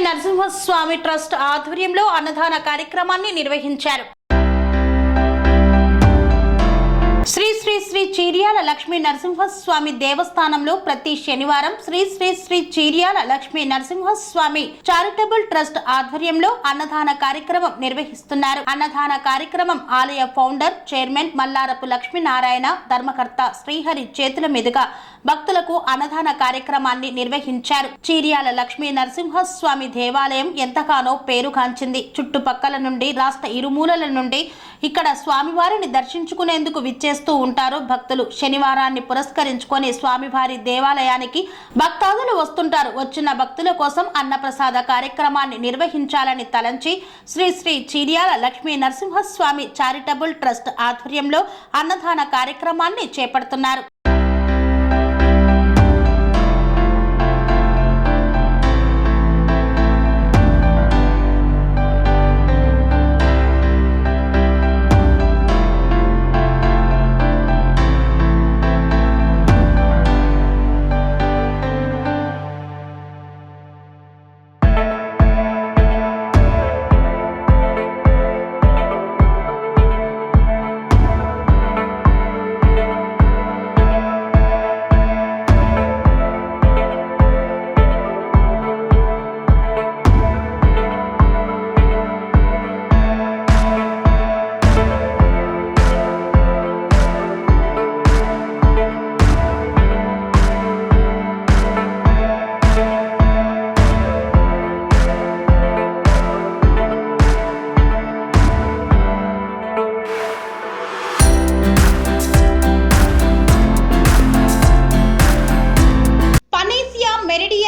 Lakshmi Narasimhaswamy trust ఆధ్వర్యంలో అన్నదాన కార్యక్రమాన్ని నిర్వహించారు. శ్రీ శ్రీ శ్రీ చీర్యాల లక్ష్మీ నరసింహస్వామి దేవస్థానంలో ప్రతి శనివారం శ్రీ శ్రీ శ్రీ చీర్యాల లక్ష్మీ నరసింహస్వామి చారిటబుల్ ట్రస్ట్ ఆధ్వర్యంలో అన్నదాన కార్యక్రమం నిర్వహిస్తున్నారు. అన్నదాన కార్యక్రమం ఆలయ ఫౌండర్ చైర్మన్ మల్లారపు లక్ష్మీనారాయణ ధర్మకర్త శ్రీహరి చేతుల మీదుగా భక్తులకు అన్నదాన కార్యక్రమాన్ని నిర్వహించారు. చీర్యాల లక్ష్మీ నరసింహస్వామి దేవాలయం ఎంతగానో పేరుగాంచింది చుట్టుపక్కల నుండి రాష్ట్ర ఇరుమూలల నుండి ఇక్కడ స్వామివారిని దర్శించుకునేందుకు విచ్చేస్తూ ఉంటారు భక్తులు. శనివారాన్ని పురస్కరించుకొని స్వామివారి దేవాలయానికి భక్తాదులు వస్తుంటారు. వచ్చిన భక్తుల కోసం అన్నప్రసాద కార్యక్రమాన్ని నిర్వహించాలని తలంచి శ్రీ శ్రీ చీర్యాల లక్ష్మీ నరసింహస్వామి చారిటబుల్ ట్రస్ట్ ఆధ్వర్యంలో అన్నదాన కార్యక్రమాన్ని చేపడుతున్నారు.